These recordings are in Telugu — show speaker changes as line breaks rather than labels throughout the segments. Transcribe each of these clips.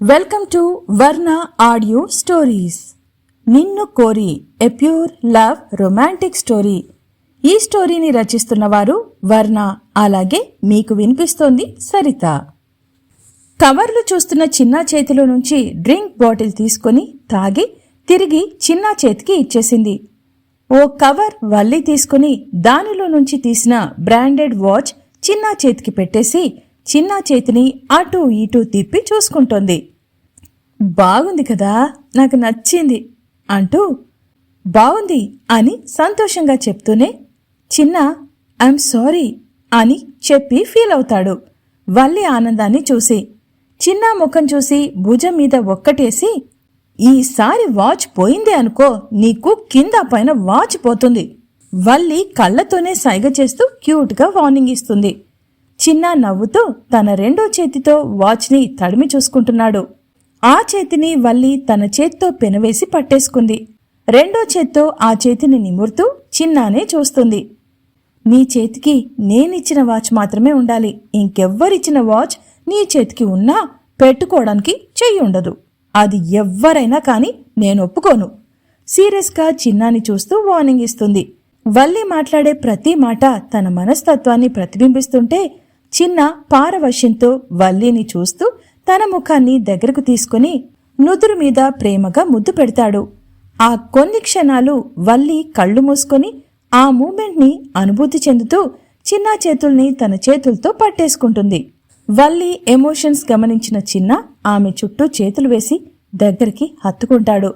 Welcome to Varna audio stories. Ninnu Kori a pure love romantic story ఈ స్టోరీని రచిస్తున్న వారు వర్ణ అలాగే మీకు వినిపిస్తోంది సరిత. కవర్లు చూస్తున్న చిన్న చేతిలో నుంచి డ్రింక్ బాటిల్ తీసుకొని తాగి తిరిగి చిన్న చేతికి ఇచ్చేసింది. ఓ కవర్ వల్లి తీసుకుని దానిలో నుంచి తీసిన బ్రాండెడ్ వాచ్ చిన్న చేతికి పెట్టేసి చిన్న చేతిని అటూ ఇటూ తిప్పి చూసుకుంటోంది. బాగుంది కదా నాకు నచ్చింది అంటూ బాగుంది అని సంతోషంగా చెప్తూనే చిన్న ఐఎమ్ సారీ అని చెప్పి ఫీల్ అవుతాడు. వల్లి ఆనందాన్ని చూసి చిన్న ముఖం చూసి భుజం మీద ఒక్కటేసి ఈసారి వాచ్ పోయింది అనుకో నీకు కింద పైన వాచ్ పోతుంది వల్లి కళ్ళతోనే సైగ చేస్తూ క్యూట్గా వార్నింగ్ ఇస్తుంది. చిన్న నవ్వుతూ తన రెండో చేతితో వాచ్ని తడిమి చూసుకుంటున్నాడు. ఆ చేతిని వల్లి తన చేత్తో పెనవేసి పట్టేసుకుంది. రెండో చేత్తో ఆ చేతిని నిమురుతూ చిన్నానే చూస్తుంది. నీ చేతికి నేనిచ్చిన వాచ్ మాత్రమే ఉండాలి. ఇంకెవ్వరిచ్చిన వాచ్ నీ చేతికి ఉన్నా పెట్టుకోవడానికి చెయ్యి ఉండదు. అది ఎవ్వరైనా కాని నేను ఒప్పుకోను. సీరియస్గా చిన్నాని చూస్తూ వార్నింగ్ ఇస్తుంది. వల్లి మాట్లాడే ప్రతి మాట తన మనస్తత్వాన్ని ప్రతిబింబిస్తుంటే చిన్న పారవశ్యంతో వల్లీని చూస్తూ తన ముఖాన్ని దగ్గరకు తీసుకుని నుదురు మీద ప్రేమగా ముద్దు పెడతాడు. ఆ కొన్ని క్షణాలు వల్లి కళ్ళు మూసుకొని ఆ మూమెంట్ని అనుభూతి చెందుతూ చిన్న చేతుల్ని తన చేతులతో పట్టేసుకుంటుంది. వల్లి ఎమోషన్స్ గమనించిన చిన్న ఆమె చుట్టూ చేతులు వేసి దగ్గరికి హత్తుకుంటాడు.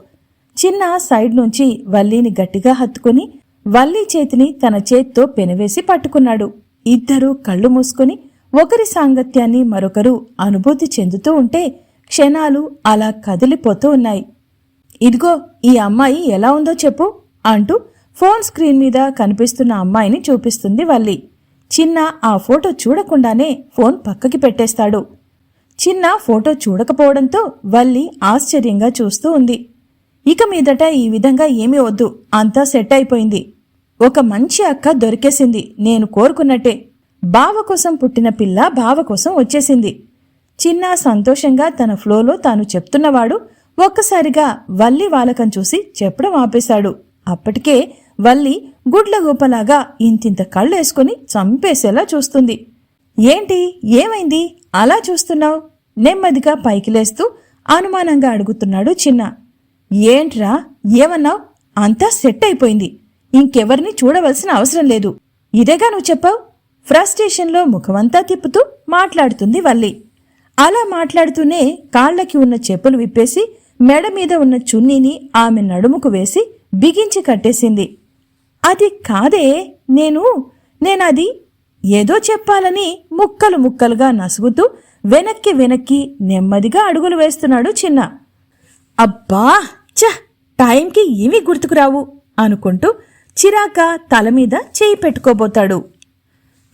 చిన్న సైడ్ నుంచి వల్లీని గట్టిగా హత్తుకుని వల్లి చేతిని తన చేత్తో పెనవేసి పట్టుకున్నాడు. ఇద్దరూ కళ్ళు మూసుకొని ఒకరి సాంగత్యాన్ని మరొకరు అనుభూతి చెందుతూ ఉంటే క్షణాలు అలా కదిలిపోతూ ఉన్నాయి. ఇదిగో ఈ అమ్మాయి ఎలా ఉందో చెప్పు అంటూ ఫోన్ స్క్రీన్ మీద కనిపిస్తున్న అమ్మాయిని చూపిస్తుంది వల్లి. చిన్న ఆ ఫోటో చూడకుండానే ఫోన్ పక్కకి పెట్టేస్తాడు. చిన్న ఫోటో చూడకపోవడంతో వల్లి ఆశ్చర్యంగా చూస్తూ ఉంది. ఇక మీదట ఈ విధంగా ఏమీ వద్దు అంతా సెట్ అయిపోయింది. ఒక మంచి అక్క దొరికేసింది. నేను కోరుకున్నట్టే. బావ కోసం పుట్టిన పిల్ల బావ కోసం వచ్చేసింది. చిన్న సంతోషంగా తన ఫ్లోలో తాను చెప్తున్నవాడు ఒక్కసారిగా వల్లి వాలకం చూసి చెప్పడం ఆపేశాడు. అప్పటికే వల్లి గుడ్ల గోపలాగా ఇంతింత కళ్ళేసుకుని చంపేసేలా చూస్తుంది. ఏంటి? ఏమైంది? అలా చూస్తున్నావు? నెమ్మదిగా పైకి లేస్తూ అనుమానంగా అడుగుతున్నాడు చిన్న. ఏంట్రా? ఏమన్నావు? అంతా సెట్ అయిపోయింది. ఇంకెవరిని చూడవలసిన అవసరం లేదు. ఇదేగా నువ్వు చెప్పావు? ఫ్రస్ట్రేషన్లో ముఖమంతా తిప్పుతూ మాట్లాడుతుంది వల్లి. అలా మాట్లాడుతూనే కాళ్ళకి ఉన్న చెప్పులు విప్పేసి మెడ మీద ఉన్న చున్నీని ఆమె నడుముకు వేసి బిగించి కట్టేసింది. అది కాదే నేను నేనది ఏదో చెప్పాలని ముక్కలు ముక్కలుగా నసుగుతూ వెనక్కి వెనక్కి నెమ్మదిగా అడుగులు వేస్తున్నాడు చిన్న. అబ్బా! చ టైంకి ఏమీ గుర్తుకురావు అనుకుంటూ చిరాక తల మీద చేయి పెట్టుకోబోతాడు.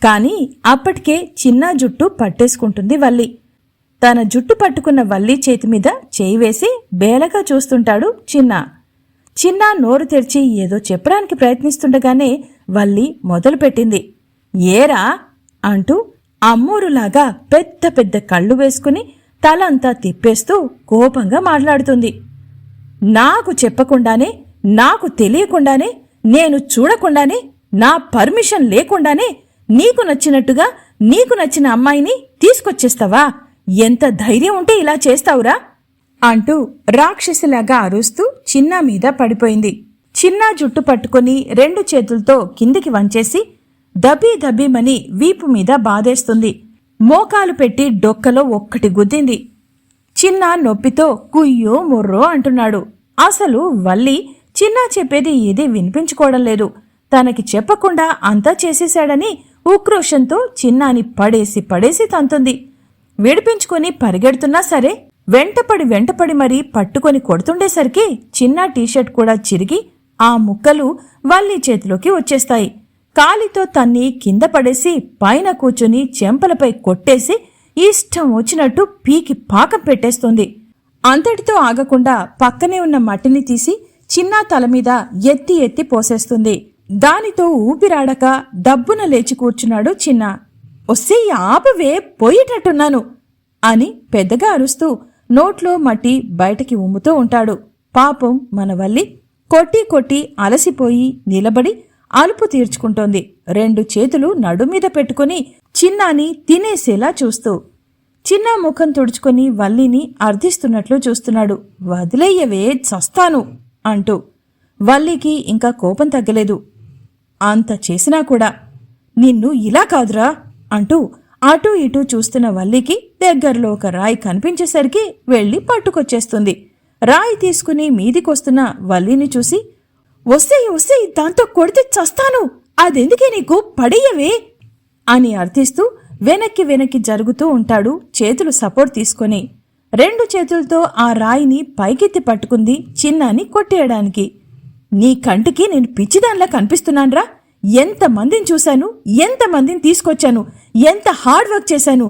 కానీ అప్పటికే చిన్న జుట్టు పట్టేసుకుంటుంది వల్లి. తన జుట్టు పట్టుకున్న వల్లి చేతి మీద చేయి వేసి బేలగా చూస్తుంటాడు చిన్న. చిన్న నోరు తెరిచి ఏదో చెప్పడానికి ప్రయత్నిస్తుండగానే వల్లి మొదలుపెట్టింది. ఏరా? అంటూ అమ్మూరులాగా పెద్ద పెద్ద కళ్ళు వేసుకుని తలంతా తిప్పేస్తూ కోపంగా మాట్లాడుతుంది. నాకు చెప్పకుండానే నాకు తెలియకుండానే నేను చూడకుండానే నా పర్మిషన్ లేకుండానే నీకు నచ్చినట్టుగా నీకు నచ్చిన అమ్మాయిని తీసుకొచ్చేస్తావా? ఎంత ధైర్యం ఉంటే ఇలా చేస్తావురా? అంటూ రాక్షసిలాగా అరుస్తూ చిన్న మీద పడిపోయింది. చిన్న జుట్టు పట్టుకుని రెండు చేతులతో కిందికి వంచేసి దబీ దబీమని వీపు మీద బాధేస్తుంది. మోకాలు పెట్టి డొక్కలో ఒక్కటి గుద్దింది. చిన్న నొప్పితో కుయ్యో మొర్రో అంటున్నాడు. అసలు వల్లి చిన్న చెప్పేది ఏదీ వినిపించుకోవడం లేదు. తనకి చెప్పకుండా అంతా చేసేశాడని ఉక్రోషంతో చిన్నాని పడేసి పడేసి తంతుంది. విడిపించుకొని పరిగెడుతున్నా సరే వెంటపడి వెంటపడి మరీ పట్టుకొని కొడుతుండేసరికి చిన్న టీషర్ట్ కూడా చిరిగి ఆ ముక్కలు వల్లి చేతిలోకి వచ్చేస్తాయి. కాలితో తన్ని కింద పడేసి పైన కూర్చుని చెంపలపై కొట్టేసి ఇష్టం వచ్చినట్టు పీకి పాకం పెట్టేస్తుంది. అంతటితో ఆగకుండా పక్కనే ఉన్న మట్టిని తీసి చిన్న తల మీద ఎత్తి ఎత్తి పోసేస్తుంది. దానితో ఊపిరాడక డబ్బున లేచి కూర్చున్నాడు చిన్న. ఒస్సే ఆపవే పోయేటట్టున్నాను అని పెద్దగా అరుస్తూ నోట్లో మట్టి బయటకి ఉమ్ముతూ ఉంటాడు. పాపం మన వల్లి కొట్టి కొట్టి అలసిపోయి నిలబడి అలుపు తీర్చుకుంటోంది. రెండు చేతులు నడుమీద పెట్టుకుని చిన్నాని తినేసేలా చూస్తూ. చిన్న ముఖం తుడుచుకొని వల్లిని అర్థిస్తున్నట్లు చూస్తున్నాడు. వదిలేయవే చస్తాను. అంటూ వల్లికి ఇంకా కోపం తగ్గలేదు. అంత చేసినా కూడా నిన్ను ఇలా కాదురా అంటూ అటూ ఇటూ చూస్తున్న వల్లికి దగ్గరలో ఒక రాయి కనిపించేసరికి వెళ్ళి పట్టుకొచ్చేస్తుంది. రాయి తీసుకుని మీదికొస్తున్న వల్లిని చూసి వస్తే వస్తే దాంతో కొడితే చస్తాను. అదెందుకే నీకు? పడేయవే అని అర్థిస్తూ వెనక్కి వెనక్కి జరుగుతూ ఉంటాడు చేతులు సపోర్ట్ తీసుకొని. రెండు చేతులతో ఆ రాయిని పైకెత్తి పట్టుకుంది చిన్నాని కొట్టేయడానికి. నీ కంటికి నేను పిచ్చిదానిలా కనిపిస్తున్నాన్రా. ఎంత మందిని చూశాను ఎంత మందిని తీసుకొచ్చాను ఎంత హార్డ్ వర్క్ చేశాను.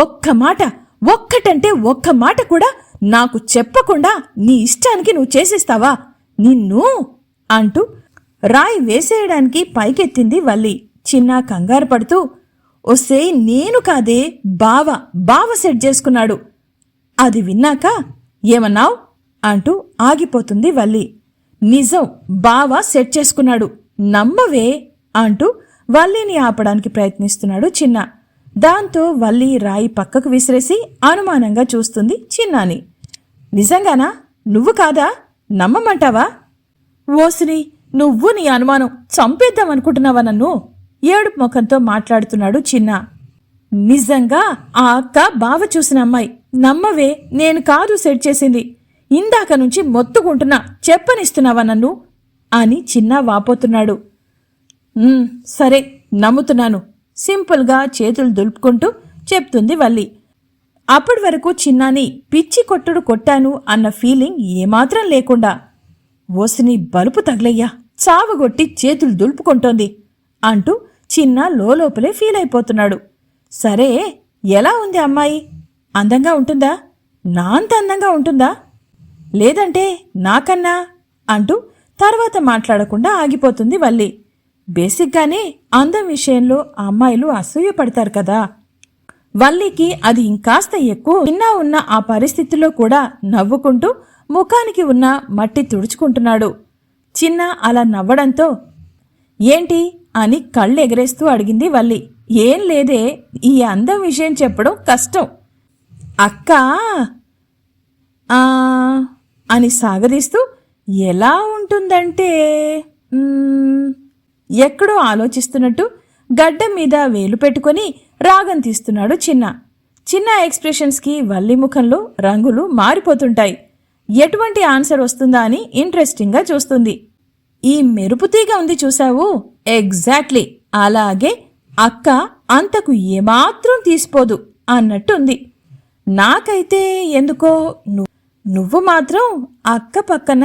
ఒక్క మాట ఒక్కటంటే ఒక్క మాట కూడా నాకు చెప్పకుండా నీ ఇష్టానికి నువ్వు చేసేస్తావా? నిన్ను! అంటూ రాయి వేసేయడానికి పైకెత్తింది వల్లి. చిన్న కంగారు పడుతూ ఒసే నేను కాదే బావ బావ సెట్ చేసుకున్నాడు. అది విన్నాక ఏమన్నావ్? అంటూ ఆగిపోతుంది వల్లి. నిజం బావ సెట్ చేసుకున్నాడు. నమ్మవే అంటూ వల్లిని ఆపడానికి ప్రయత్నిస్తున్నాడు చిన్న. దాంతో వల్లి రాయి పక్కకు విసిరేసి అనుమానంగా చూస్తుంది చిన్నాని. నిజంగానా? నువ్వు కాదా? నమ్మమంటావా? ఓసిని నువ్వు నీ అనుమానం చంపేద్దాం అనుకుంటున్నావా నన్ను? ఏడుపు ముఖంతో మాట్లాడుతున్నాడు చిన్న. నిజంగా ఆ అక్క బావ చూసిన అమ్మాయి. నమ్మవే నేను కాదు సెట్ చేసింది. ఇందాక నుంచి మొత్తుకుంటున్నా చెప్పనిస్తున్నావా నన్ను? అని చిన్న వాపోతున్నాడు. సరే నమ్ముతున్నాను సింపుల్గా చేతులు దులుపుకుంటూ చెప్తుంది వల్లి. అప్పటి వరకు చిన్నాని పిచ్చి కొట్టుడు కొట్టాను అన్న ఫీలింగ్ ఏమాత్రం లేకుండా. ఓసిని బలుపు తగలయ్యా చావగొట్టి చేతులు దులుపుకుంటోంది అంటూ చిన్న లోపలే ఫీల్ అయిపోతున్నాడు సరే ఎలా ఉంది అమ్మాయి? అందంగా ఉంటుందా? నా అంత అందంగా ఉంటుందా? లేదంటే నాకన్నా? అంటూ తర్వాత మాట్లాడకుండా ఆగిపోతుంది వల్లి. బేసిక్గానే అందం విషయంలో అమ్మాయిలు అసూయపడతారు కదా. వల్లికి అది ఇంకాస్త ఎక్కువ. చిన్న ఉన్న ఆ పరిస్థితిలో కూడా నవ్వుకుంటూ ముఖానికి ఉన్న మట్టి తుడుచుకుంటున్నాడు. చిన్న అలా నవ్వడంతో ఏంటి? అని కళ్ళు ఎగరేస్తూ అడిగింది వల్లి. ఏం లేదే ఈ అందం విషయం చెప్పడం కష్టం. అక్కా! అని సాగదీస్తూ ఎలా ఉంటుందంటే ఎక్కడో ఆలోచిస్తున్నట్టు గడ్డం మీద వేలు పెట్టుకొని రాగం తీస్తున్నాడు చిన్న. చిన్న ఎక్స్ప్రెషన్స్కి వల్లి ముఖంలో రంగులు మారిపోతుంటాయి. ఎటువంటి ఆన్సర్ వస్తుందా అని ఇంట్రెస్టింగ్గా చూస్తుంది. ఈ మెరుపుతీగ ఉంది చూసావు ఎగ్జాక్ట్లీ. అలాగే అక్క అంతకు ఏమాత్రం తీసిపోదు అన్నట్టుంది. నాకైతే ఎందుకో నువ్వు నువ్వు మాత్రం అక్క పక్కన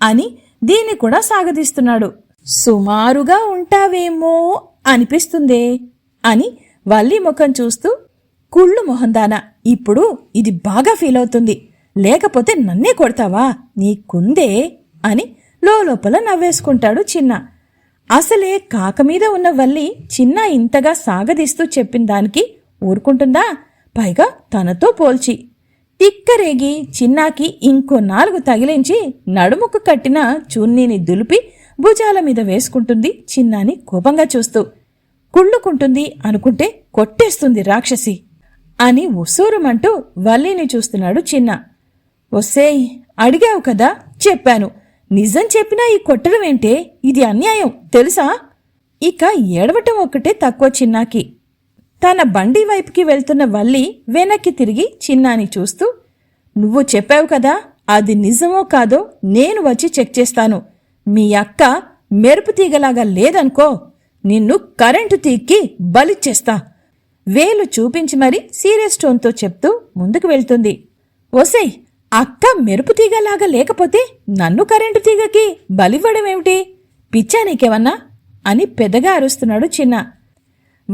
అని దీన్ని కూడా సాగదీస్తున్నాడు. సుమారుగా ఉంటావేమో అనిపిస్తుందే అని వల్లి ముఖం చూస్తూ కుళ్ళు మొహందాన ఇప్పుడు ఇది బాగా ఫీల్ అవుతుంది. లేకపోతే నన్నే కొడతావా? నీకుందే అని లోపల నవ్వేసుకుంటాడు చిన్న. అసలే కాక మీద ఉన్న వల్లి చిన్న ఇంతగా సాగదీస్తూ చెప్పిన దానికి ఊరుకుంటుందా? పైగా తనతో పోల్చి. తిక్కరేగి చిన్నాకి ఇంకో నాలుగు తగిలించి నడుముకు కట్టిన చున్నీని దులిపి భుజాల మీద వేసుకుంటుంది చిన్నాని కోపంగా చూస్తూ. కుళ్ళుకుంటుంది అనుకుంటే కొట్టేస్తుంది రాక్షసి అని ఉసూరుమంటూ వల్లిని చూస్తున్నాడు చిన్న. ఒస్సేయ్ అడిగావు కదా? చెప్పాను. నిజం చెప్పినా ఈ కొట్టడం ఏంటే? ఇది అన్యాయం తెలుసా? ఇక ఏడవటం ఒక్కటే తక్కువ చిన్నాకి. తన బండి వైపుకి వెళ్తున్న వల్లి వెనక్కి తిరిగి చిన్నాని చూస్తూ నువ్వు చెప్పావు కదా అది నిజమో కాదో నేను వచ్చి చెక్ చేస్తాను. మీ అక్క మెరుపు తీగలాగా లేదనుకో నిన్ను కరెంటు తీక్కి బలిచ్చేస్తా వేలు చూపించి మరీ సీరియస్ టోన్తో చెప్తూ ముందుకు వెళ్తుంది. ఒసేయ్ అక్క మెరుపు తీగలాగా లేకపోతే నన్ను కరెంటు తీగకి బలివ్వడమేమిటి? పిచ్చా నీకేమన్నా? అని పెద్దగా అరుస్తున్నాడు చిన్న.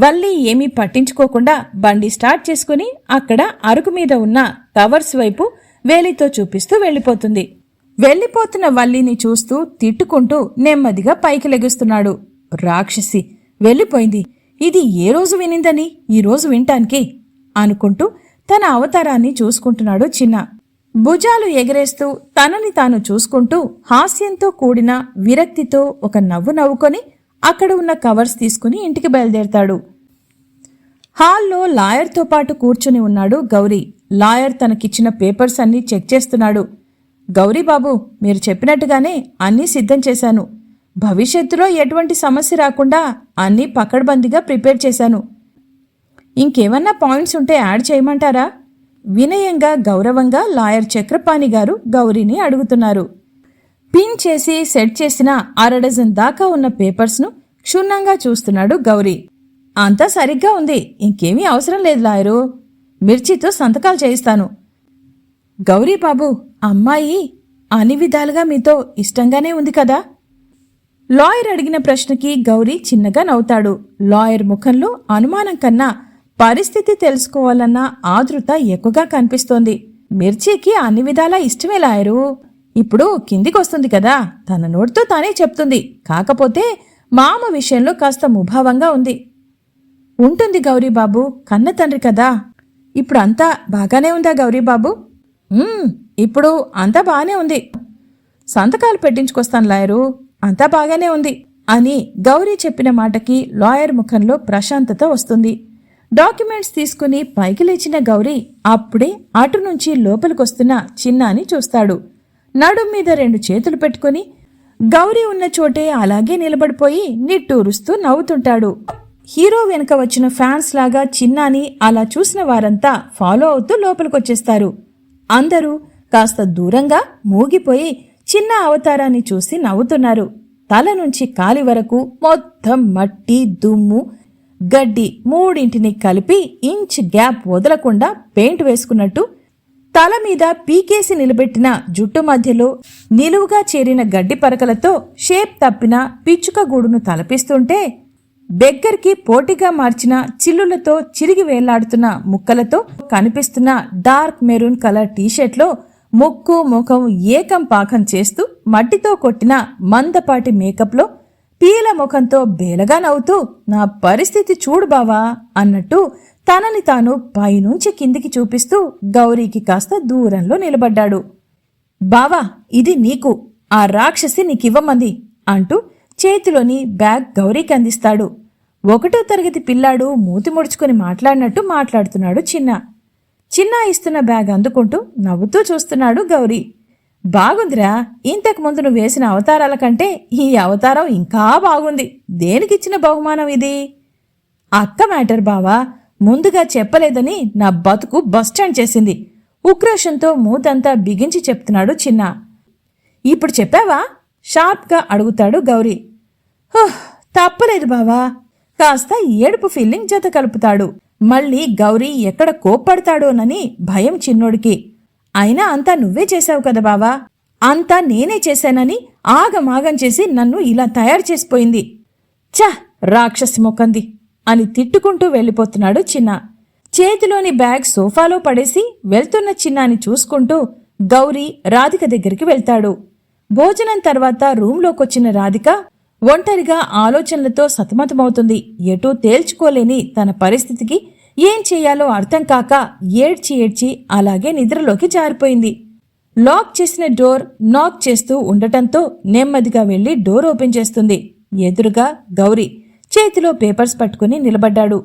వల్లి ఏమీ పట్టించుకోకుండా బండి స్టార్ట్ చేసుకుని అక్కడ అరుకు మీద ఉన్న కవర్స్ వైపు వేలితో చూపిస్తూ వెళ్ళిపోతుంది. వెళ్ళిపోతున్న వల్లిని చూస్తూ తిట్టుకుంటూ నెమ్మదిగా పైకి లెగుస్తున్నాడు. రాక్షసి వెళ్ళిపోయింది. ఇది ఏ రోజు వినిందని ఈరోజు వింటానికి అనుకుంటూ తన అవతారాన్ని చూసుకుంటున్నాడు చిన్న. భుజాలు ఎగరేస్తూ తనని తాను చూసుకుంటూ హాస్యంతో కూడిన విరక్తితో ఒక నవ్వు నవ్వుకొని అక్కడ ఉన్న కవర్స్ తీసుకుని ఇంటికి బయలుదేరతాడు. హాల్లో లాయర్తో పాటు కూర్చుని ఉన్నాడు గౌరీ. లాయర్ తనకిచ్చిన పేపర్స్ అన్నీ చెక్ చేస్తున్నాడు. గౌరీ బాబు మీరు చెప్పినట్టుగానే అన్నీ సిద్ధం చేశాను. భవిష్యత్తులో ఎటువంటి సమస్య రాకుండా అన్నీ పకడ్బందీగా ప్రిపేర్ చేశాను. ఇంకేమన్నా పాయింట్స్ ఉంటే యాడ్ చేయమంటారా? వినయంగా గౌరవంగా లాయర్ చక్రపాణి గారు గౌరీని అడుగుతున్నారు. పిన్ చేసి సెట్ చేసిన అరడజన్ దాకా ఉన్న పేపర్స్ను క్షుణ్ణంగా చూస్తున్నాడు గౌరీ. అంతా సరిగ్గా ఉంది. ఇంకేమీ అవసరం లేదు లాయరు. మిర్చితో సంతకాలు చేయిస్తాను. గౌరీ బాబు అమ్మాయి అన్ని విధాలుగా మీతో ఇష్టంగానే ఉంది కదా? లాయర్ అడిగిన ప్రశ్నకి గౌరీ చిన్నగా నవ్వుతాడు. లాయర్ ముఖంలో అనుమానం కన్నా పరిస్థితి తెలుసుకోవాలన్న ఆదృత ఎక్కువగా కనిపిస్తోంది. మిర్చికి అన్ని విధాలా ఇష్టమే లాయరు. ఇప్పుడు కిందికొస్తుంది కదా. తన నోటితో తానే చెప్తుంది. కాకపోతే మామ విషయంలో కాస్త ముభావంగా ఉంది. ఉంటుంది గౌరీబాబు కన్న తండ్రి కదా. ఇప్పుడు అంతా బాగానే ఉందా గౌరీబాబు? ఇప్పుడు అంతా బాగానే ఉంది. సంతకాలు పెట్టించుకొస్తాను లాయరు అంతా బాగానే ఉంది అని గౌరీ చెప్పిన మాటకి లాయర్ ముఖంలో ప్రశాంతత వస్తుంది. డాక్యుమెంట్స్ తీసుకుని పైకి లేచిన గౌరీ అప్పుడే అటు నుంచి లోపలికొస్తున్న చిన్నాని చూస్తాడు. నడుం మీద రెండు చేతులు పెట్టుకుని గౌరీ ఉన్న చోటే అలాగే నిలబడిపోయి నిట్టూరుస్తూ నవ్వుతుంటాడు. హీరో వెనుక వచ్చిన ఫ్యాన్స్ లాగా చిన్నాని అలా చూసిన వారంతా ఫాలో అవుతూ లోపలికొచ్చేస్తారు. అందరూ కాస్త దూరంగా మూగిపోయి చిన్న అవతారాన్ని చూసి నవ్వుతున్నారు. తల నుంచి కాలి వరకు మొత్తం మట్టి దుమ్ము గడ్డి మూడింటిని కలిపి ఇంచ్ గ్యాప్ వదలకుండా పెయింట్ వేసుకున్నట్టు తల మీద పీకేసి నిలబెట్టిన జుట్టు మధ్యలో నిలువుగా చేరిన గడ్డి పరకలతో షేప్ తప్పిన పిచ్చుక గూడును తలపిస్తుంటే దగ్గరికి పోటీగా మార్చిన చిల్లులతో చిరిగి వేలాడుతున్న ముక్కలతో కనిపిస్తున్న డార్క్ మెరూన్ కలర్ టీషర్ట్లో ముక్కు ముఖం ఏకం పాకం చేస్తూ మట్టితో కొట్టిన మందపాటి మేకప్లో పీల ముఖంతో బేలగా నవ్వుతూ నా పరిస్థితి చూడు బావా అన్నట్టు తనని తాను పైనుంచి కిందికి చూపిస్తూ గౌరీకి కాస్త దూరంలో నిలబడ్డాడు. బావా ఇది నీకు. ఆ రాక్షసి నీకివ్వమంది అంటూ చేతిలోని బ్యాగ్ గౌరీకి అందిస్తాడు. ఒకటో తరగతి పిల్లాడు మూతి ముడుచుకుని మాట్లాడినట్టు మాట్లాడుతున్నాడు చిన్న. చిన్న ఇస్తున్న బ్యాగ్ అందుకుంటూ నవ్వుతూ చూస్తున్నాడు గౌరీ. బాగుందిరా ఇంతకు ముందు నువ్వు వేసిన అవతారాల కంటే ఈ అవతారం ఇంకా బాగుంది. దేనికిచ్చిన బహుమానం ఇది? అక్క మ్యాటర్ బావా ముందుగా చెప్పలేదని నా బతుకు బస్టాండ్ చేసింది. ఉక్రోషంతో మూతంతా బిగించి చెప్తున్నాడు చిన్న. ఇప్పుడు చెప్పావా? షార్ప్గా అడుగుతాడు గౌరీ. "హుహ్, తప్పలేదు బావా. కాస్త ఏడుపు ఫీలింగ్ జత కలుపుతాడు. మళ్ళీ గౌరీ ఎక్కడ కోప్పడతాడోనని భయం చిన్నోడికి. అయినా అంతా నువ్వే చేశావు కదా బావా. అంతా నేనే చేశానని ఆగమాగం చేసి నన్ను ఇలా తయారు చేసిపోయింది. ఛ రాక్షసి మొక్కంది. అని తిట్టుకుంటూ వెళ్ళిపోతున్నాడు చిన్న. చేతిలోని బ్యాగ్ సోఫాలో పడేసి వెళ్తున్న చిన్నాని చూసుకుంటూ గౌరీ రాధిక దగ్గరికి వెళ్తాడు. భోజనం తర్వాత రూంలోకొచ్చిన రాధిక ఒంటరిగా ఆలోచనలతో సతమతమవుతుంది. ఎటూ తేల్చుకోలేని తన పరిస్థితికి ఏం చేయాలో అర్థం కాక ఏడ్చి ఏడ్చి అలాగే నిద్రలోకి జారిపోయింది. లాక్ చేసిన డోర్ నాక్ చేస్తూ ఉండటంతో నెమ్మదిగా వెళ్ళి డోర్ ఓపెన్ చేస్తుంది. ఎదురుగా గౌరీ చేతిలో పేపర్స్ పట్టుకుని నిలబడ్డాడు.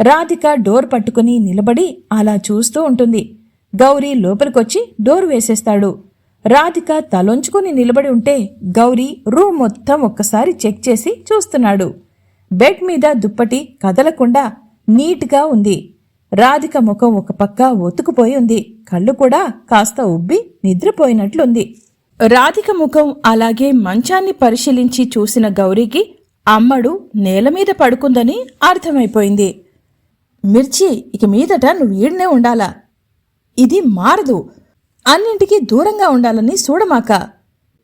రాధిక డోర్ పట్టుకుని నిలబడి అలా చూస్తూ ఉంటుంది. గౌరీ లోపలికొచ్చి డోర్ వేసేస్తాడు. రాధిక తలొంచుకుని నిలబడి ఉంటే గౌరీ రూమ్ మొత్తం ఒక్కసారి చెక్ చేసి చూస్తున్నాడు. బెడ్ మీద దుప్పటి కదలకుండా నీట్గా ఉంది. రాధిక ముఖం ఒక పక్క ఒతుకుపోయి ఉంది. కళ్ళు కూడా కాస్త ఉబ్బి నిద్రపోయినట్లుంది. రాధిక ముఖం అలాగే మంచాన్ని పరిశీలించి చూసిన గౌరీకి అమ్మడు నేల మీద పడుకుందని అర్థమైపోయింది. మిర్చి ఇక మీదట నువ్వు ఈడనే ఉండాలా? ఇది మారదు. అన్నింటికీ దూరంగా ఉండాలని చూడమాక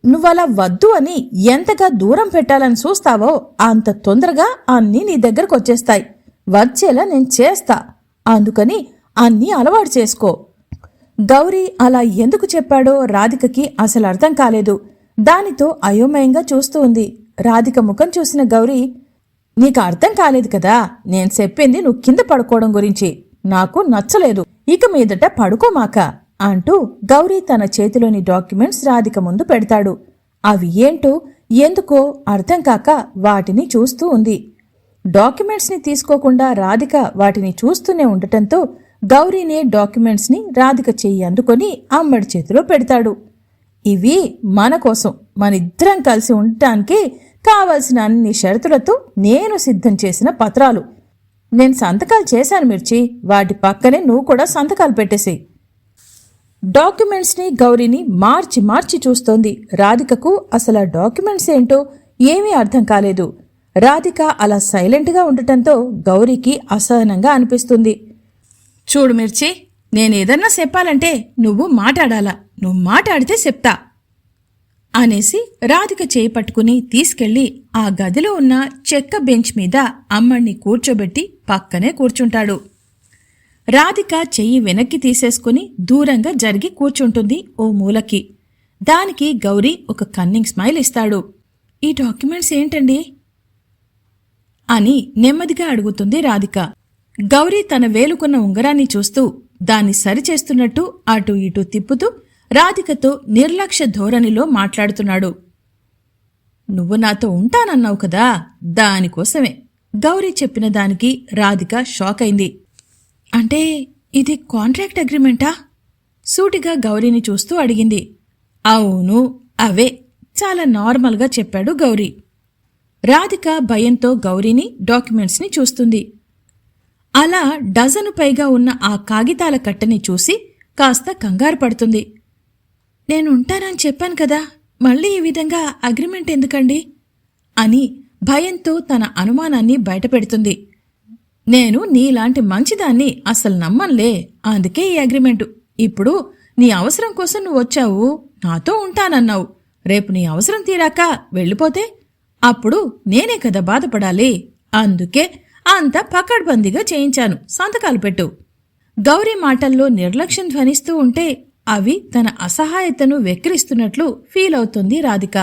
నువ్వలా వద్దు అని ఎంతగా దూరం పెట్టాలని చూస్తావో అంత తొందరగా అన్నీ నీ దగ్గరకు వచ్చేస్తాయి వచ్చేలా నేను చేస్తా. అందుకని అన్నీ అలవాటు చేసుకో. గౌరీ అలా ఎందుకు చెప్పాడో రాధికకి అసలు అర్థం కాలేదు. దానితో అయోమయంగా చూస్తూ ఉంది. రాధిక ముఖం చూసిన గౌరీ నీకు అర్థం కాలేదు కదా నేను చెప్పింది నువ్వు కింద పడుకోవడం గురించి. నాకు నచ్చలేదు. ఇక మీదట పడుకోమాక అంటూ గౌరీ తన చేతిలోని డాక్యుమెంట్స్ రాధిక ముందు పెడతాడు. అవి ఏంటో ఎందుకో అర్థం కాక వాటిని చూస్తూ ఉంది. డాక్యుమెంట్స్ని తీసుకోకుండా రాధిక వాటిని చూస్తూనే ఉండటంతో గౌరీనే డాక్యుమెంట్స్ని రాధిక చెయ్యి అందుకొని అమ్మడి చేతిలో పెడతాడు. ఇవి మన కోసం మనిద్దరం కలిసి ఉండటానికి కావలసిన అన్ని షరతులతో నేను సిద్ధం చేసిన పత్రాలు. నేను సంతకాలు చేశాను మిర్చి వాటి పక్కనే నువ్వు కూడా సంతకాలు పెట్టేసి డాక్యుమెంట్స్ని గౌరీని మార్చి మార్చి చూస్తోంది. రాధికకు అసలు ఆ డాక్యుమెంట్స్ ఏంటో ఏమీ అర్థం కాలేదు. రాధిక అలా సైలెంట్గా ఉండటంతో గౌరీకి అసహనంగా అనిపిస్తుంది. చూడు మిర్చి నేనేదన్నా చెప్పాలంటే నువ్వు మాట్లాడాలా? నువ్వు మాట్లాడితే చెప్తా అనేసి రాధిక చేయి పట్టుకుని తీసుకెళ్ళి ఆ గదిలో ఉన్న చెక్క బెంచ్ మీద అమ్మణ్ణి కూర్చోబెట్టి పక్కనే కూర్చుంటాడు. రాధిక చెయ్యి వెనక్కి తీసేసుకుని దూరంగా జరిగి కూర్చుంటుంది ఓ మూలకి. దానికి గౌరీ ఒక కన్నింగ్ స్మైల్ ఇస్తాడు. ఈ డాక్యుమెంట్స్ ఏంటండి? అని నెమ్మదిగా అడుగుతుంది రాధిక. గౌరీ తన వేలుకున్న ఉంగరాన్ని చూస్తూ దాన్ని సరిచేస్తున్నట్టు అటు ఇటు తిప్పుతూ రాధికతో నిర్లక్ష్య ధోరణిలో మాట్లాడుతున్నాడు. నువ్వు నాతో ఉంటానన్నావు కదా దానికోసమే గౌరీ చెప్పిన దానికి రాధిక షాక్ అయింది. అంటే ఇది కాంట్రాక్ట్ అగ్రిమెంటా? సూటిగా గౌరీని చూస్తూ అడిగింది. అవును అవే చాలా నార్మల్గా చెప్పాడు గౌరీ. రాధిక భయంతో గౌరీని డాక్యుమెంట్స్ని చూస్తుంది. అలా డజను పైగా ఉన్న ఆ కాగితాల కట్టని చూసి కాస్త కంగారు పడుతుంది. నేను ఉంటానని చెప్పాను కదా మళ్ళీ ఈ విధంగా అగ్రిమెంట్ ఎందుకండి? అని భయంతో తన అనుమానాన్ని బయటపెడుతుంది. నేను నీలాంటి మంచిదాన్ని అసలు నమ్మంలే అందుకే ఈ అగ్రిమెంటు. ఇప్పుడు నీ అవసరం కోసం నువ్వు వచ్చావు నాతో ఉంటానన్నావు. రేపు నీ అవసరం తీరాక వెళ్ళిపోతే అప్పుడు నేనే కదా బాధపడాలి. అందుకే అంత పకడ్బందీగా చేయించాను సంతకాలు పెట్టు. గౌరీ మాటల్లో నిర్లక్ష్యం ధ్వనిస్తూ ఉంటే అవి తన అసహాయతను వెక్కిరిస్తున్నట్లు ఫీల్ అవుతుంది రాధిక.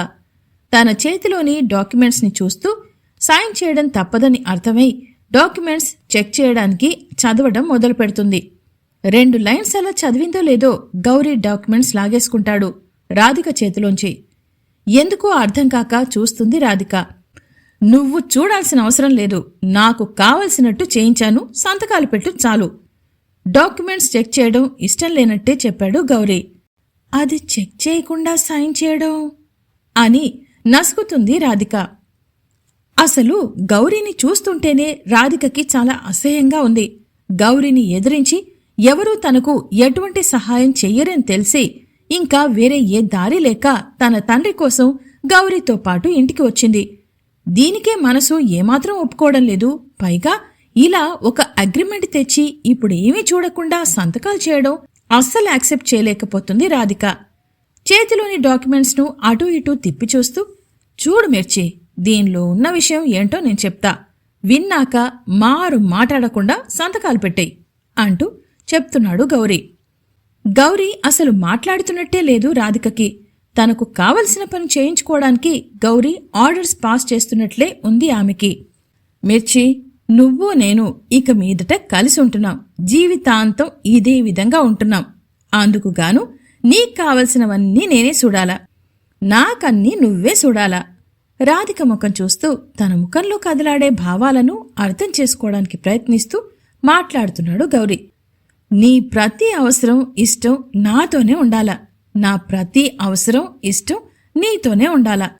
తన చేతిలోని డాక్యుమెంట్స్ని చూస్తూ సాయం చేయడం తప్పదని అర్థమై డాక్యుమెంట్స్ చెక్ చేయడానికి చదవడం మొదలు పెడుతుంది రెండు లైన్స్ అలా చదివిందో లేదో గౌరీ డాక్యుమెంట్స్ లాగేసుకుంటాడు రాధిక చేతిలోంచి. ఎందుకో అర్థం కాక చూస్తుంది రాధిక. నువ్వు చూడాల్సిన అవసరం లేదు నాకు కావలసినట్టు చేయించాను సంతకాలు పెట్టు చాలు. డాక్యుమెంట్స్ చెక్ చేయడం ఇష్టం లేనట్టే చెప్పాడు గౌరీ. అది చెక్ చేయకుండా సైన్ చేయడం? అని నసుకుతుంది రాధిక. అసలు గౌరీని చూస్తుంటేనే రాధికకి చాలా అసహ్యంగా ఉంది. గౌరీని ఎదిరించి ఎవరూ తనకు ఎటువంటి సహాయం చెయ్యరని తెలిసి ఇంకా వేరే ఏ దారి లేక తన తండ్రి కోసం గౌరీతో పాటు ఇంటికి వచ్చింది. దీనికే మనసు ఏమాత్రం ఒప్పుకోవడం లేదు. పైగా ఇలా ఒక అగ్రిమెంట్ తెచ్చి ఇప్పుడు ఏమీ చూడకుండా సంతకాలు చేయడం అస్సలు యాక్సెప్ట్ చేయలేకపోతుంది రాధిక. చేతిలోని డాక్యుమెంట్స్ను అటూ ఇటూ తిప్పి చూస్తూ చూడు మిర్చి దీనిలో ఉన్న విషయం ఏంటో నేను చెప్తా. విన్నాక మారు మాట్లాడకుండా సంతకాలు పెట్టేయి అంటూ చెప్తున్నాడు గౌరీ. గౌరీ అసలు మాట్లాడుతున్నట్టే లేదు రాధికకి. తనకు కావలసిన పని చేయించుకోవడానికి గౌరీ ఆర్డర్స్ పాస్ చేస్తున్నట్లే ఉంది ఆమెకి. మిర్చి నువ్వు నేను ఇక మీదట కలిసి ఉంటున్నాం. జీవితాంతం ఇదే విధంగా ఉంటున్నాం. అందుకుగాను నీకు కావలసినవన్నీ నేనే చూడాలా? నాకన్నీ నువ్వే చూడాలా? రాధిక ముఖం చూస్తూ తన ముఖంలో కదలాడే భావాలను అర్థం చేసుకోవడానికి ప్రయత్నిస్తూ మాట్లాడుతున్నాడు గౌరీ. నీ ప్రతి అవసరం ఇష్టం నాతోనే ఉండాలా? నా ప్రతి అవసరం ఇష్టం నీతోనే ఉండాలా?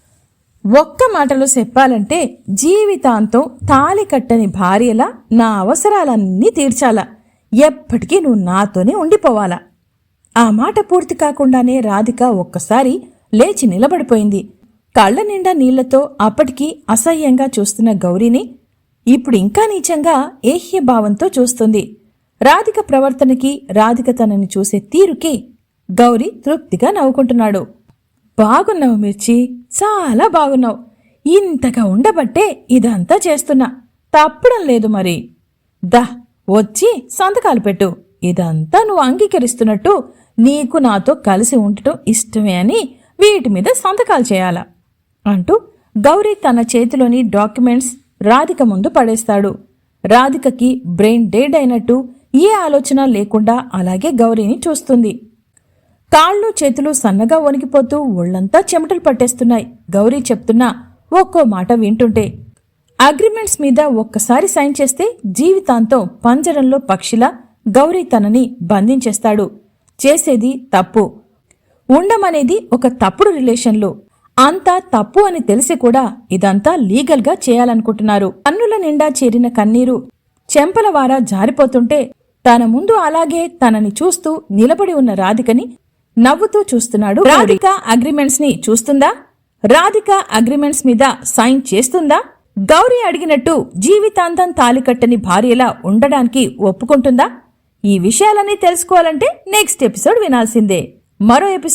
ఒక్క మాటలో చెప్పాలంటే జీవితాంతం తాలి కట్టని భార్యలా నా అవసరాలన్నీ తీర్చాలా. ఎప్పటికీ నువ్వు నాతోనే ఉండిపోవాలా. ఆ మాట పూర్తి కాకుండానే రాధిక ఒక్కసారి లేచి నిలబడిపోయింది. కళ్ళ నిండా నీళ్ళతో అప్పటికీ అసహ్యంగా చూస్తున్న గౌరీని ఇప్పుడు ఇంకా నీచంగా ఏహ్యభావంతో చూస్తుంది. రాధిక ప్రవర్తనకి రాధిక తనని చూసే తీరుకి గౌరీ తృప్తిగా నవ్వుకుంటున్నాడు. బాగున్నావు మిర్చి. చాలా బాగున్నావు. ఇంతగా ఉండబట్టే ఇదంతా చేస్తున్నా. తప్పడం లేదు మరి. దా వచ్చి సంతకాలు పెట్టు. ఇదంతా నువ్వు అంగీకరిస్తున్నట్టు నీకు నాతో కలిసి ఉండటం ఇష్టమే అని వీటి మీద సంతకాలు చేయాలా? అంటూ గౌరీ తన చేతిలోని డాక్యుమెంట్స్ రాధిక ముందు పడేస్తాడు. రాధికకి బ్రెయిన్ డెడ్ అయినట్టు ఏ ఆలోచన లేకుండా అలాగే గౌరీని చూస్తుంది. కాళ్ళు చేతులు సన్నగా వణికిపోతూ ఒళ్ళంతా చెమటలు పట్టేస్తున్నాయి. గౌరీ చెప్తున్నా ఒక్కో మాట వింటుంటే అగ్రిమెంట్స్ మీద ఒక్కసారి సైన్ చేస్తే జీవితాంతం పంజరంలో పక్షిలా గౌరీ తనని బంధించేస్తాడు. చేసేది తప్పు. ఉండమనేది ఒక తప్పుడు రిలేషన్లో. అంతా తప్పు అని తెలిసి కూడా ఇదంతా లీగల్గా చేయాలనుకుంటున్నారు. కన్నుల నిండా చేరిన కన్నీరు చెంపల వారా జారిపోతుంటే తన ముందు అలాగే తనని చూస్తూ నిలబడి ఉన్న రాధికని నవ్వుతూ చూస్తున్నాడు. రాధిక అగ్రిమెంట్స్ని చూస్తుందా? రాధిక అగ్రిమెంట్స్ మీద సైన్ చేస్తుందా? గౌరీ అడిగినట్టు జీవితాంతం తాలికట్టని భార్యలా ఉండడానికి ఒప్పుకుంటుందా? ఈ విషయాలన్నీ తెలుసుకోవాలంటే నెక్స్ట్ ఎపిసోడ్ వినాల్సిందే. మరో ఎపిసోడ్